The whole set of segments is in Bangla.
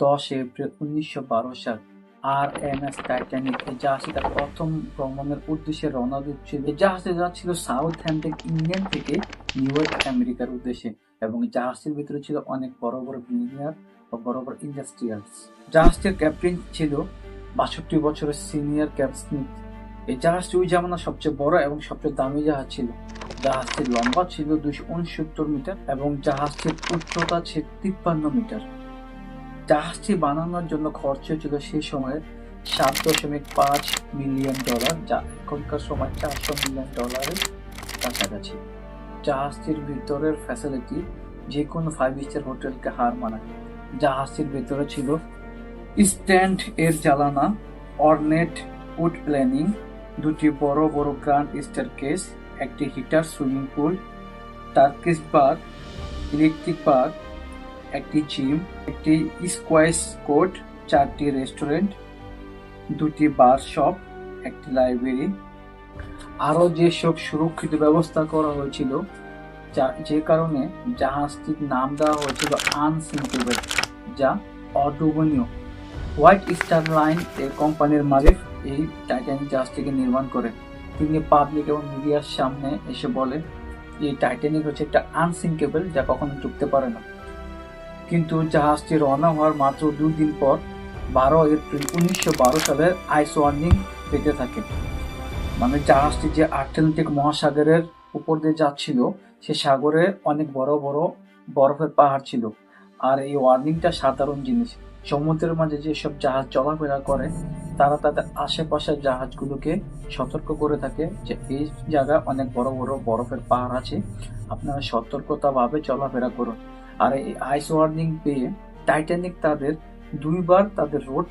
দশ এপ্রিল উনিশশো বারো সাল আর এন এস টাইটানিক এই জাহাজটি তার প্রথম ভ্রমণের উদ্দেশ্যে রওনা দিচ্ছিল। এই জাহাজটি যাচ্ছিল সাউথ হ্যাম্পটন ইংল্যান্ড থেকে নিউ ইয়র্ক, আমেরিকার উদ্দেশ্যে এবং জাহাজটির ভিতরে ছিল অনেক বড় বড় বিলিনিয়ার ও বড় বড় ইন্ডাস্ট্রিয়ালস। জাহাজটির ক্যাপ্টেন ছিল বাষট্টি বছরের সিনিয়র ক্যাপ স্মিথ। এই জাহাজটি ওই জামানার সবচেয়ে বড় এবং সবচেয়ে দামি জাহাজ ছিল। জাহাজটির লম্বা ছিল দুইশো উনসত্তর মিটার এবং জাহাজটির উচ্চতা ছিল তিপ্পান্ন মিটার। জাহাজটি বানানোর জন্য খরচ হয়েছিল সেই সময়ে সাত দশমিক পাঁচ মিলিয়ন ডলার, যা এখনকার সময় চারশো মিলিয়ন ডলারের কাছাকাছি। জাহাজটির ভিতরের ফ্যাসিলিটি যে কোনো ফাইভ স্টার হোটেলকে হার মানায়। জাহাজটির ভিতরে ছিল স্ট্যান্ড এর জ্বালানা, অর্নেট, উড প্ল্যানিং, দুটি বড় বড় গ্র্যান্ড স্টার কেস একটি heater swimming pool, Turkish bar electric bar একটি জিম, একটি স্কোয়াশ কোর্ট, চারটি রেস্টুরেন্ট, দুটি বার শপ, একটি লাইব্রেরি। আরও যেসব সুরক্ষিত ব্যবস্থা করা হয়েছিল, যা যে কারণে জাহাজটির নাম দেওয়া হয়েছিল আনসিঙ্কেবল, যা অডুবনীয় হোয়াইট স্টার লাইন এর কোম্পানির মালিক এই টাইটানিক জাহাজটিকে নির্মাণ করে। তিনি পাবলিক এবং মিডিয়ার সামনে এসে বলে এই টাইটানিক হচ্ছে একটা আনসিঙ্কেবল যা কখনো ডুবতে পারে না। কিন্তু জাহাজটি রওনা হওয়ার মাত্র দুই দিন পর বারো এপ্রিল উনিশশো বারো সালের আইস ওয়ার্নিং পেতে থাকে। মানে জাহাজটি যে আটলান্টিক মহাসাগরের উপর দিয়ে যাচ্ছিল, সে সাগরে অনেক বড় বড় বরফের পাহাড় ছিল। আর এই ওয়ার্নিংটা সাধারণ জিনিস। সমুদ্রের মাঝে যেসব জাহাজ চলাফেরা করে, তারা তাদের আশেপাশের জাহাজগুলোকে সতর্ক করে থাকে যে এই জায়গায় অনেক বড় বড় বরফের পাহাড় আছে, আপনারা সতর্কতাভাবে চলাফেরা করুন। আর এই আইস ওয়ার্নিং পেয়ে টাইটানিক তাদের দুইবার তাদের রোড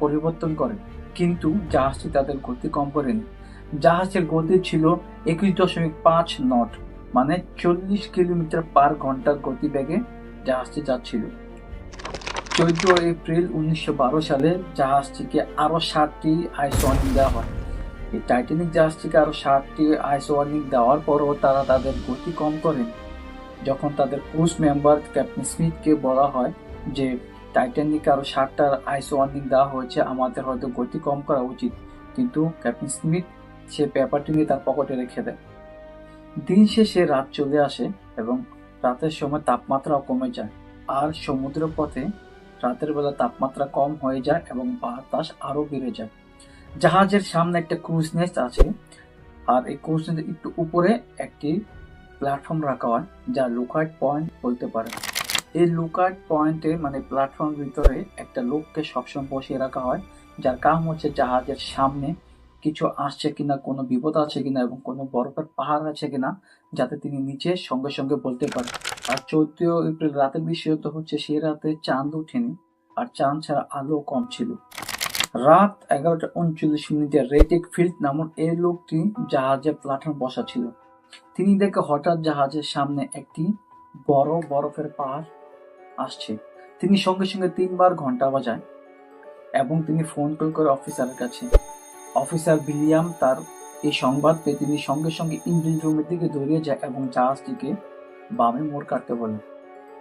পরিবর্তন করে। কিন্তু জাহাজটি তাদের গতি কম করেনি। জাহাজের গতি ছিল একুশ দশমিক পাঁচ নট মানে চল্লিশ কিলোমিটার পার ঘণ্টার গতিবেগে জাহাজটি যাচ্ছিল। চোদ্দ এপ্রিল উনিশশো বারো সালে জাহাজটিকে আরও ষাটটি আইস ওয়ার্নিং দেওয়া হয়। এই টাইটানিক জাহাজটিকে আরও ষাটটি আইস ওয়ার্নিং দেওয়ার পরও তারা তাদের গতি কম করেন। যখন তাদের ক্রুজ মেম্বার ক্যাপ্টেন স্মিথকে বলা হয় যে টাইটানিক আরও ষাটটার আইস ওয়ার্নিং দেওয়া হয়েছে, আমাদের হয়তো গতি কম করা উচিত। কিন্তু ক্যাপ্টেন স্মিথ সে পেপারটি নিয়ে তার পকেটে রেখে দেয়। দিন শেষে রাত চলে আসে এবং রাতের সময় তাপমাত্রাও কমে যায়। আর সমুদ্র পথে রাতের বেলা তাপমাত্রা কম হয়ে যায় এবং বাতাস আরও বেড়ে যায়। জাহাজের সামনে একটা ক্রুজ নেস্ট আছে। আর এই ক্রুজ নেস্টের একটু উপরে একটি প্ল্যাটফর্ম রাখা হয় যা লুকাইট পয়েন্ট বলতে পারে। এই লুকাইট পয়েন্টে মানে প্ল্যাটফর্মের ভিতরে একটা লোককে সবসময় বসিয়ে রাখা হয়, যার কাম হচ্ছে জাহাজের সামনে কিছু আসছে কিনা, কোনো বিপদ আছে কিনা এবং কোনো বরফের পাহাড় আছে কিনা, যাতে তিনি নিচে সঙ্গে সঙ্গে বলতে পারে। আর চৌদ্দ এপ্রিল রাতের বিশেষত হচ্ছে সে রাতে চাঁদ ওঠেনি, আর চাঁদ ছাড়া আলো কম ছিল। রাত এগারোটা উনচল্লিশ মিনিটে রেটিক ফিল্ড নামক এই লোকটি জাহাজে প্ল্যাটফর্ম বসা ছিল তিনি দেখে হঠাৎ জাহাজের সামনে একটি বড় বরফের পাহাড় আসছে। তিনি সঙ্গে সঙ্গে তিনবার ঘণ্টা বাজায় এবং তিনি ফোন কল করে অফিসারের কাছে। অফিসার বিলিয়াম তার এই সংবাদ পেয়ে তিনি সঙ্গে সঙ্গে ইঞ্জিন রুমের দিকে দৌড়িয়ে যায় এবং জাহাজটিকে বামে মোড় কাটতে বলেন।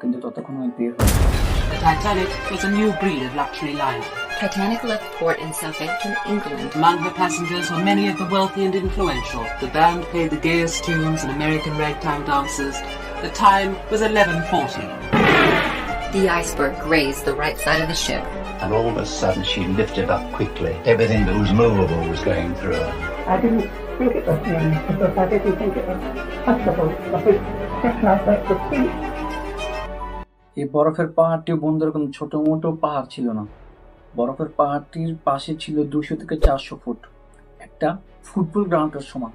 কিন্তু ততক্ষণ দেরি হয়ে। The Titanic was a new breed of luxury liner. Titanic left port in Southampton, England. Among her passengers were many of the wealthy and influential. The band played the gayest tunes and American ragtime dances. The time was 11.40. The iceberg grazed the right side of the ship. and all of a sudden she lifted up quickly. Everything that was movable was going through her. I didn't think it was him because I didn't think it was possible. But it just like that the sea. এই বরফের পাহাড়টি বন্ধুর কোনো ছোট মোটো পাহাড় ছিল না। বরফের পাহাড়টির পাশে ছিল দুশো থেকে চারশো ফুট। একটা ফুটবল গ্রাউন্ডের সমান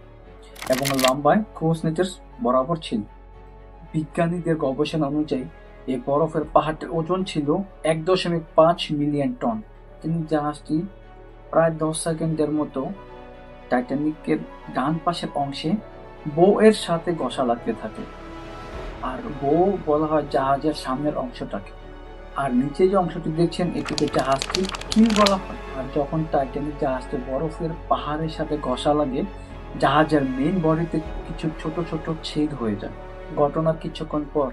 এবং লম্বায় ক্রোস নেচার বরাবর ছিল। বিজ্ঞানীদের গবেষণা অনুযায়ী এই বরফের পাহাড়টির ওজন ছিল এক দশমিক পাঁচ মিলিয়ন টন। তিনি জাহাজটি প্রায় দশ সেকেন্ডের মতো টাইটানিকের ডান পাশের অংশে বো এর সাথে ঘষা লাগতে থাকে। আর বো বলা হয় জাহাজের সামনের অংশটাকে। আর নিচে যে অংশটি দেখছেন এটিকে জাহাজটি কিল বলা হয়? আর যখন টাইটানিক জাহাজটি বরফের পাহাড়ের সাথে ঘষা লাগে, জাহাজের মেইন বডিতে কিছু ছোট ছোট ছেদ হয়ে যায়। ঘটনার কিছুক্ষণ পর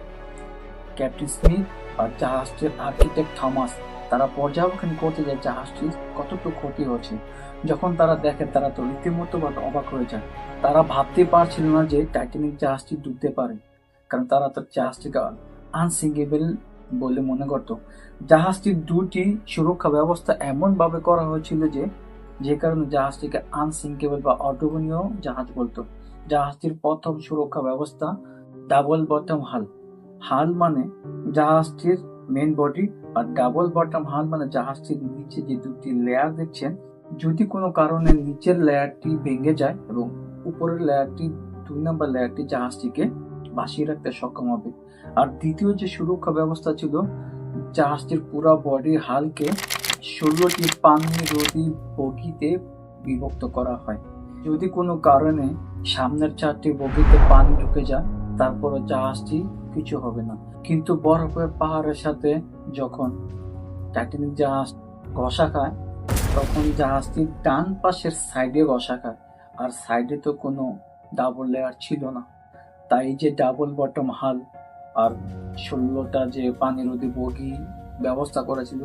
ক্যাপ্টেন স্মিথ আর জাহাজটির আর্কিটেক্ট থমাস, তারা পর্যবেক্ষণ করতে যায় জাহাজটি কতটুকু ক্ষতি হচ্ছে। যখন তারা দেখে, তারা তো রীতিমতো অবাক হয়ে যায়। তারা ভাবতে পারছিল না যে টাইটানিক জাহাজটি ডুবতে পারে। কারণ তারা তো জাহাজটিকে আনসিঙ্গেবল বলে মনে করত। জাহাজটির দুটি সুরক্ষা ব্যবস্থা এমনভাবে করা হয়েছিল যে যে কারণে জাহাজটিকে আনসিঙ্কেবল বা অটোবনীয় জাহাজ বলতো। জাহাজটির প্রথম সুরক্ষা ব্যবস্থা ডাবল বটম হাল। হাল মানে জাহাজটির মেন বডি আর ডাবল বটম হাল মানে জাহাজটির নিচে যে দুটি লেয়ার দেখছেন, যদি কোনো কারণে নিচের লেয়ারটি ভেঙে যায় এবং উপরের লেয়ারটি দুই নম্বর লেয়ারটি জাহাজটিকে বাঁচিয়ে রাখতে সক্ষম হবে। আর দ্বিতীয় যে সুরক্ষা ব্যবস্থা ছিল, জাহাজটির পুরো বডি হালকে ষোলোটি পানি রোধী বগিতে বিভক্ত করা হয়। যদি কোনো কারণে সামনের চারটি বগিতে পানি ঢুকে যায় তারপরে জাহাজটি কিছু হবে না। কিন্তু বরফের পাহাড়ের সাথে যখন টাইটানিক জাহাজ ঘষা খায়, তখন জাহাজটির ডান পাশের সাইডে ঘষা খায়। আর সাইডে তো কোনো ডাবল লেয়ার ছিল না। তাই যে ডাবল বটম হাল আর ষোলোটা যে পানি রোধী বগি ব্যবস্থা করেছিল,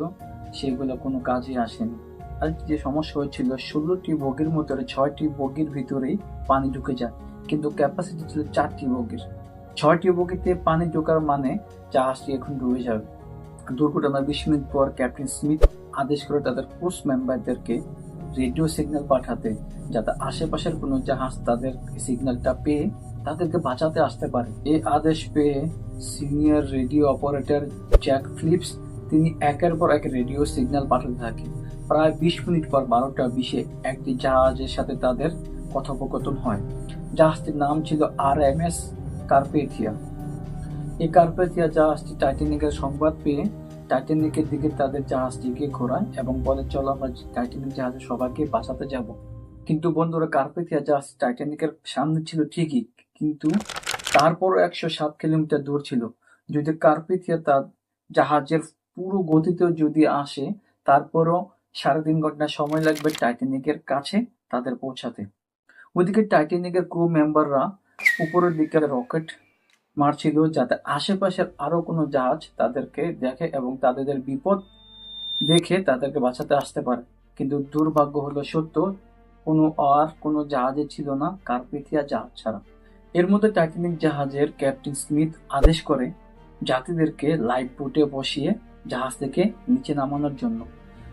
সেগুলো কোনো কাজে আসেনি। আর যে সমস্যা হয়েছিল, ষোলোটি বগির মধ্যে ছয়টি বগির ভিতরেই পানি ঢুকে যায়। কিন্তু ক্যাপাসিটি ছিল চারটি বগির। ছয়টি বগিতে পানি ঢোকার মানে জাহাজটি এখন ডুবে যাবে। দুর্ঘটনার বিশ মিনিট পর ক্যাপ্টেন স্মিথ আদেশ করে তাদের ক্রুজ মেম্বারদেরকে রেডিও সিগন্যাল পাঠাতে, যাতে আশেপাশের কোনো জাহাজ তাদের সিগন্যালটা পেয়ে তাদেরকে বাঁচাতে আসতে পারে। এই আদেশ পেয়ে senior radio operator Jack Phillips, তিনি একের পর এক রেডিও সিগন্যাল পাঠাতে থাকে প্রায় বিশ মিনিট পর বারোটা বিশে একটি জাহাজের সাথে তাদের কথোপকথন হয়। জাহাজটির নাম ছিল আর এম এস কার্পেথিয়া। এই কার্পেথিয়া জাহাজটি টাইটানিকের সংবাদ পেয়ে টাইটানিকের দিকে তাদের জাহাজটিকে ঘোরায় এবং বলে, চলো আমরা টাইটানিক জাহাজে সবাইকে বাঁচাতে যাব। কিন্তু বন্ধুরা, কার্পেথিয়া জাহাজ টাইটানিকের সামনে ছিল ঠিকই কিন্তু তারপরও একশো সাত কিলোমিটার দূর ছিল। যদি কার্পেথিয়া তার জাহাজের পুরো গতিতেও যদি আসে, তারপরও সাড়ে তিন ঘণ্টা সময় লাগবে টাইটানিকের কাছে তাদের পৌঁছাতে। ওদিকে টাইটানিকের ক্রু মেম্বাররা উপরের দিকে রকেট মারছিল যাতে আশেপাশের আরও কোনো জাহাজ তাদেরকে দেখে এবং তাদের বিপদ দেখে তাদেরকে বাঁচাতে আসতে পারে। কিন্তু দুর্ভাগ্য হলো সত্য, কোনো আর কোনো জাহাজে ছিল না কার্পেথিয়া জাহাজ ছাড়া। এর মধ্যে টাইটানিক জাহাজের ক্যাপ্টেন স্মিথ আদেশ করে যাত্রীদেরকে লাইফ বোটে বসিয়ে জাহাজ থেকে নিচে নামানোর জন্য।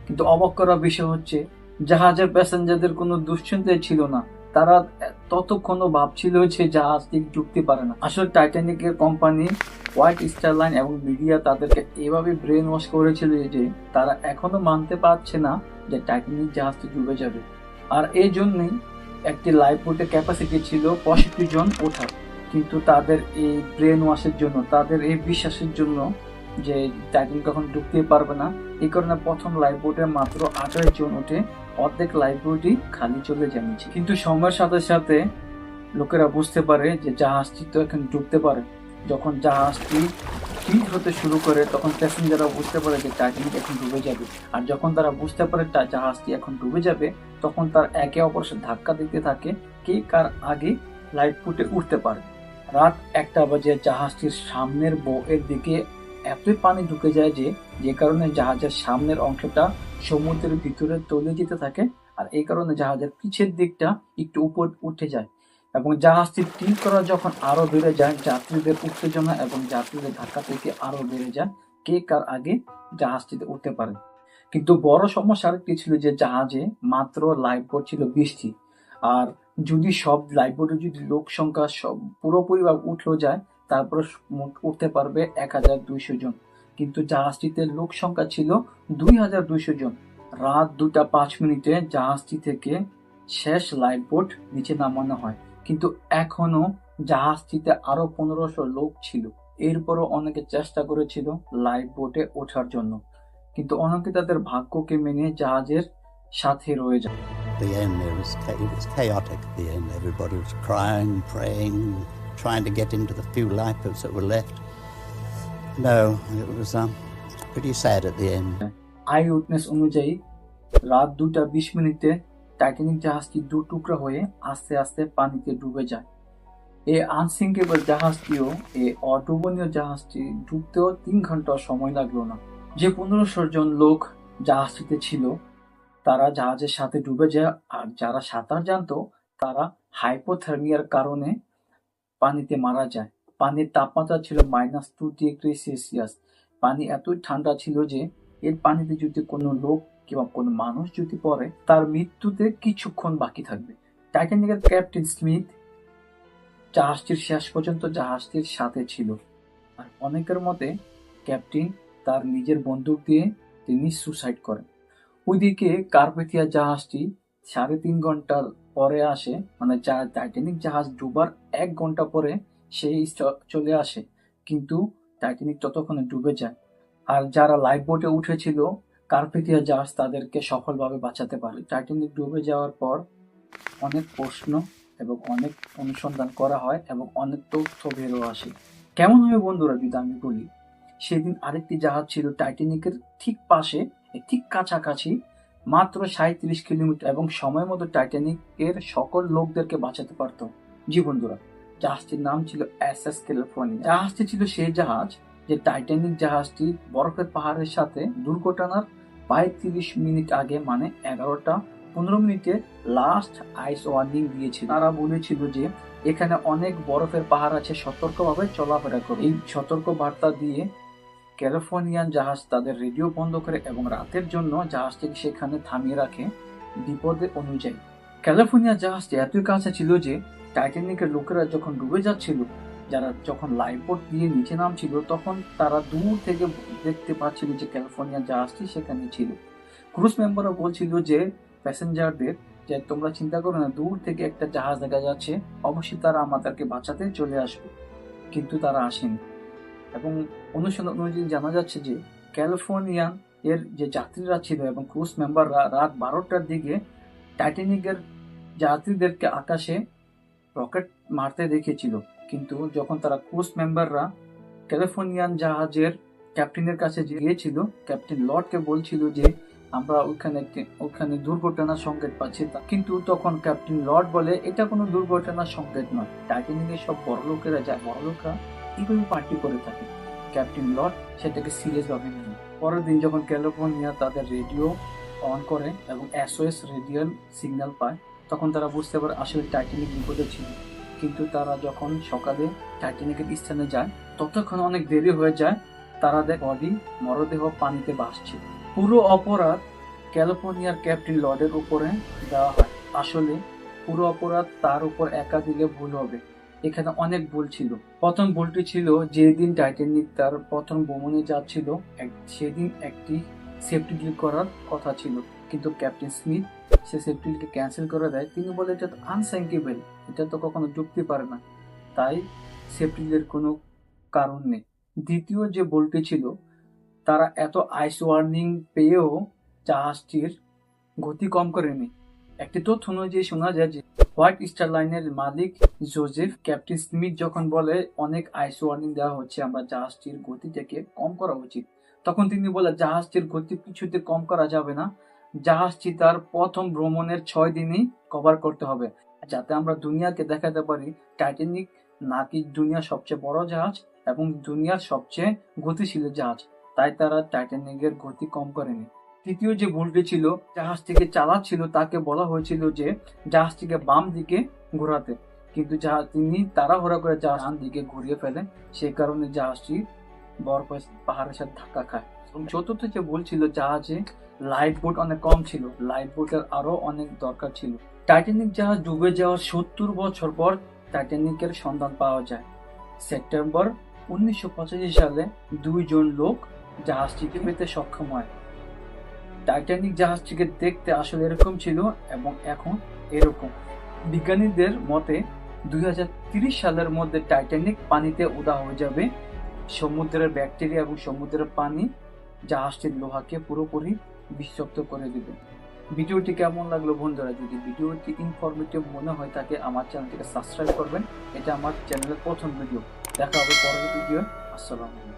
কিন্তু অবাক করার বিষয় হচ্ছে, জাহাজের প্যাসেঞ্জারদের কোনো দুশ্চিন্তাই ছিল না। তারা ততক্ষণও ভাবছিল যে জাহাজটি ডুবতে পারে না। আসলে টাইটানিকের কোম্পানি হোয়াইট স্টার লাইন এবং মিডিয়া তাদেরকে এভাবে ব্রেন ওয়াশ করেছিল যে তারা এখনও মানতে পারছে না যে টাইটানিক জাহাজটি ডুবে যাবে। আর এই জন্যই একটি লাইফ বোটের ক্যাপাসিটি ছিল পঁয়ষট্টি জন ওঠার। কিন্তু তাদের এই ব্রেন ওয়াশের জন্য, তাদের এই বিশ্বাসের জন্য যে টাইটানিক কখন ডুবতে পারবে না, এই কারণে প্রথম লাইফ বোটে মাত্র আঠাশ জন ওঠে অর্ধেক লাইফ বোটই খালি চলে জানিয়েছে। কিন্তু সময়ের সাথে সাথে লোকেরা বুঝতে পারে যে জাহাজটি তো এখন ডুবতে পারে। যখন জাহাজটি টিট হতে শুরু করে তখন প্যাসেঞ্জাররা বুঝতে পারে যে টাইটানিক এখন ডুবে যাবে। আর যখন তারা বুঝতে পারে জাহাজটি এখন ডুবে যাবে, তখন তার একে অপরের ধাক্কা দিতে থাকে কে কার আগে লাইট ফুটে উঠতে পারে। রাত একটা বাজে, জাহাজটির সামনের বউয়ের দিকে এতই পানি ঢুকে যায় যে যে কারণে জাহাজের সামনের অংশটা সমুদ্রের ভিতরে তলে যেতে থাকে আর এই কারণে জাহাজের পিছের দিকটা একটু উপর উঠে যায়। এবং জাহাজটি টিল করা যখন আরও বেড়ে যায়, যাত্রীদের উত্তেজনা এবং যাত্রীদের ধাক্কা থেকে আরও বেড়ে যায়, কে কার আগে জাহাজটিতে উঠতে পারে। কিন্তু বড় সমস্যা আরেকটি ছিল যে জাহাজে মাত্র লাইফ বোট ছিল বিশটি। আর যদি সব লাইফ বোটে যদি লোক সংখ্যা সব পুরোপুরি ভাবে উঠল যায়, তারপরে উঠতে পারবে এক হাজার দুইশো জন। কিন্তু জাহাজটিতে লোক সংখ্যা ছিল দুই হাজার দুইশো জন। রাত দুটা পাঁচ মিনিটে জাহাজটি থেকে শেষ লাইফ বোট নিচে নামানো হয়। কিন্তু এখনও জাহাজটিতে আরও পনেরোশো লোক ছিল এরপরও অনেকে চেষ্টা করেছিল লাইফ বোটে ওঠার জন্য কিন্তু অনেকে তাদের ভাগ্যকে মেনে জাহাজের সাথে রয়ে যায় the end there was it was chaotic at the end everybody was crying praying trying to get into the few lifeboats that were left no it was um, pretty sad at the end eyewitness অনুযায়ী রাত দুটা বিশ মিনিটে টাইটানিক জাহাজটি দু টুকরা হয়ে আস্তে আস্তে পানিতে ডুবে যায়। এই আনসিঙ্কেবল জাহাজটিও এই অডুবনীয় জাহাজটি ডুবতেও তিন ঘণ্টা সময় লাগল না। যে পনেরোশো জন লোক জাহাজটিতে ছিল, তারা জাহাজের সাথে ডুবে যায় আর যারা সাঁতার জানতো, তারা হাইপোথার্মিয়ার কারণে পানিতে মারা যায়। পানির তাপমাত্রা ছিল মাইনাস টু ডিগ্রি সেলসিয়াস পানি এতই ঠান্ডা ছিল যে, এর পানিতে যদি কোনো লোক কিংবা কোনো মানুষ যদি পড়ে, তার মৃত্যুতে কিছুক্ষণ বাকি থাকবে। টাইটানিকের ক্যাপ্টেন স্মিথ জাহাজটির শেষ পর্যন্ত জাহাজটির সাথে ছিল। আর অনেকের মতে, ক্যাপ্টেন তার নিজের বন্দুক দিয়ে তিনি সুসাইড করেন। ওইদিকে কার্পেথিয়া জাহাজটি সাড়ে তিন ঘণ্টার পরে আসে মানে যা টাইটানিক জাহাজ ডুবার এক ঘণ্টা পরে সেই চলে আসে। কিন্তু টাইটানিক ততক্ষণে ডুবে যায়। আর যারা লাইফ বোটে উঠেছিল কার্পেথিয়া জাহাজ তাদেরকে সফলভাবে বাঁচাতে পারে। টাইটানিক ডুবে যাওয়ার পর অনেক প্রশ্ন এবং অনেক অনুসন্ধান করা হয় এবং অনেক তথ্য বেরো আসে। কেমন হবে বন্ধুরা যদি আমি বলি, সেদিন আরেকটি জাহাজ ছিল টাইটানিকের ঠিক পাশে ঠিক কাছাকাছি, মাত্র সাঁত্রিশ কিলোমিটার এবং সময় মতো টাইটানিকের সকল লোকদেরকে বাঁচাতে পারত। জি বন্ধুরা, জাহাজটির নাম ছিল এস এস ক্যালিফোর্নিয়া। জাহাজটি ছিল সেই জাহাজ যে টাইটানিক জাহাজটি বরফের পাহাড়ের সাথে দুর্ঘটনার পঁয়ত্রিশ মিনিট আগে মানে এগারোটা পনেরো মিনিটে লাস্ট আইস ওয়ার্নিং দিয়েছিল। তারা বলেছিল যে, এখানে অনেক বরফের পাহাড় আছে, সতর্কভাবে চলাফেরা করো। এই সতর্ক বার্তা দিয়ে ক্যালিফোর্নিয়ান জাহাজ তাদের রেডিও বন্ধ করে এবং রাতের জন্য জাহাজটিকে সেখানে থামিয়ে রাখে বিপদের অনুযায়ী। ক্যালিফোর্নিয়া জাহাজটি এতই কাছে ছিল যে টাইটানিকের লোকেরা যখন ডুবে যাচ্ছিল যারা যখন লাইফবোট দিয়ে নিচে নামছিল, তখন তারা দূর থেকে দেখতে পাচ্ছিল যে ক্যালিফোর্নিয়া জাহাজটি সেখানে ছিল। ক্রুজ মেম্বাররা বলছিল যে প্যাসেঞ্জারদের যে তোমরা চিন্তা করো না, দূর থেকে একটা জাহাজ দেখা যাচ্ছে, অবশ্যই তারা আমাদেরকে বাঁচাতে চলে আসবে। কিন্তু তারা আসেনি। এবং অনুসন্ধান অনুযায়ী জানা যাচ্ছে যে ক্যালিফোর্নিয়ান এর যে যাত্রীরা ছিল এবং ক্রুজ মেম্বাররা রাত বারোটার দিকে টাইটানিকের যাত্রীদেরকে আকাশে রকেট মারতে দেখেছিল। কিন্তু যখন তারা ক্রুজ মেম্বাররা ক্যালিফোর্নিয়ান জাহাজের ক্যাপ্টেনের কাছে গিয়েছিল ক্যাপ্টেন লর্ডকে বলছিল যে, আমরা ওইখানে ওখানে দুর্ঘটনার সংকেত পাচ্ছি। কিন্তু তখন ক্যাপ্টেন লর্ড বলে, এটা কোনো দুর্ঘটনার সংকেত নয়। টাইটানিকের সব বড় লোকেরা যায়, বড় লোকরা এইভাবে পার্টি করে থাকে। ক্যাপ্টেন লর্ড সেটাকে সিরিয়াস ভাবে নেন পরের দিন যখন ক্যালিফোর্নিয়া তাদের রেডিও অন করে এবং এসওএস রেডিও সিগন্যাল পায়, তখন তারা বুঝতে পারে আসলে টাইটানিক বিপদে ছিল। কিন্তু তারা যখন সকালে টাইটানিকের স্থানে যায়, ততক্ষণ অনেক দেরি হয়ে যায়। তারা দেখ বডি মরদেহ পানিতে ভাসছে। পুরো অপরাধ ক্যালিফোর্নিয়ার ক্যাপ্টেন লর্ডের উপরে দেওয়া হয়। আসলে পুরো অপরাধ তার উপর একা দিলে ভুল হবে। এখানে অনেক ভুল ছিল। প্রথম ভুলটি ছিল যেদিন টাইটানিক তার প্রথম ভ্রমণে যাচ্ছিল সেদিন একটি সেফটি ডিল করার কথা ছিল। কিন্তু ক্যাপ্টেন স্মিথ সে সেফটি ডিলকে ক্যান্সেল করে দেয়। তিনি বলে, এটা তো আনসাইকেবল এটা তো কখনো ডুবতে পারে না। তাই সেফটি ডিলের কোনো কারণ নেই। দ্বিতীয় যে ভুলটি ছিল, তারা এত আইস ওয়ার্নিং পেয়েও জাহাজটির গতি কম করেনি। একটি তথ্য অনুযায়ী শোনা যায় যে, হোয়াইট স্টার লাইনের মালিক জোজেফ ক্যাপ্টেন স্মিথ যখন বলে, অনেক আইস ওয়ার্নিং দেওয়া হচ্ছে, আমরা জাহাজটির গতিটাকে কম করা উচিত। তখন তিনি বলে, জাহাজটির গতি কিছুতে কম করা যাবে না। জাহাজটি তার প্রথম ভ্রমণের ছয় দিনই কভার করতে হবে। যাতে আমরা দুনিয়াকে দেখাতে পারি টাইটানিক নাকি দুনিয়ার সবচেয়ে বড় জাহাজ এবং দুনিয়ার সবচেয়ে গতিশীল জাহাজ। তাই তারা টাইটানিকের গতি কম করেনি। তৃতীয় যে ভুলটি ছিল, জাহাজটিকে চালাচ্ছিল তাকে বলা হয়েছিল যে জাহাজটিকে বাম দিকে ঘোরাতে। কিন্তু জাহাজ তিনি তাড়াহুড়া করে জাহাজ দিকে ঘুরিয়ে ফেলে, সেই কারণে জাহাজটি বরফ পাহাড়ের সাথে ধাক্কা খায়। এবং চতুর্থ যে ভুল ছিল, জাহাজে লাইফ বোট অনেক কম ছিল। লাইফ বোটের আরও অনেক দরকার ছিল। টাইটানিক জাহাজ ডুবে যাওয়ার সত্তর বছর পর টাইটানিকের সন্ধান পাওয়া যায়। সেপ্টেম্বর উনিশশো সালে দুইজন লোক জাহাজটিকে পেতে সক্ষম হয়। টাইটানিক জাহাজটিকে দেখতে আসলে এরকম ছিল এবং এখন এরকম। বিজ্ঞানীদের মতে দুই সালের মধ্যে টাইটানিক পানিতে উদা হয়ে যাবে। সমুদ্রের ব্যাকটেরিয়া এবং সমুদ্রের পানি জাহাজটির লোহাকে পুরোপুরি বিষাক্ত করে দিবে। ভিডিওটি কেমন লাগল বন্ধুরা? যদি ভিডিওটি ইনফরমেটিভ মনে হয়, তাকে আমার চ্যানেলটিকে সাবস্ক্রাইব করবেন। এটা আমার চ্যানেলের প্রথম ভিডিও দেখা হবে পরের ভিডিও আসসালামু আলাইকুম।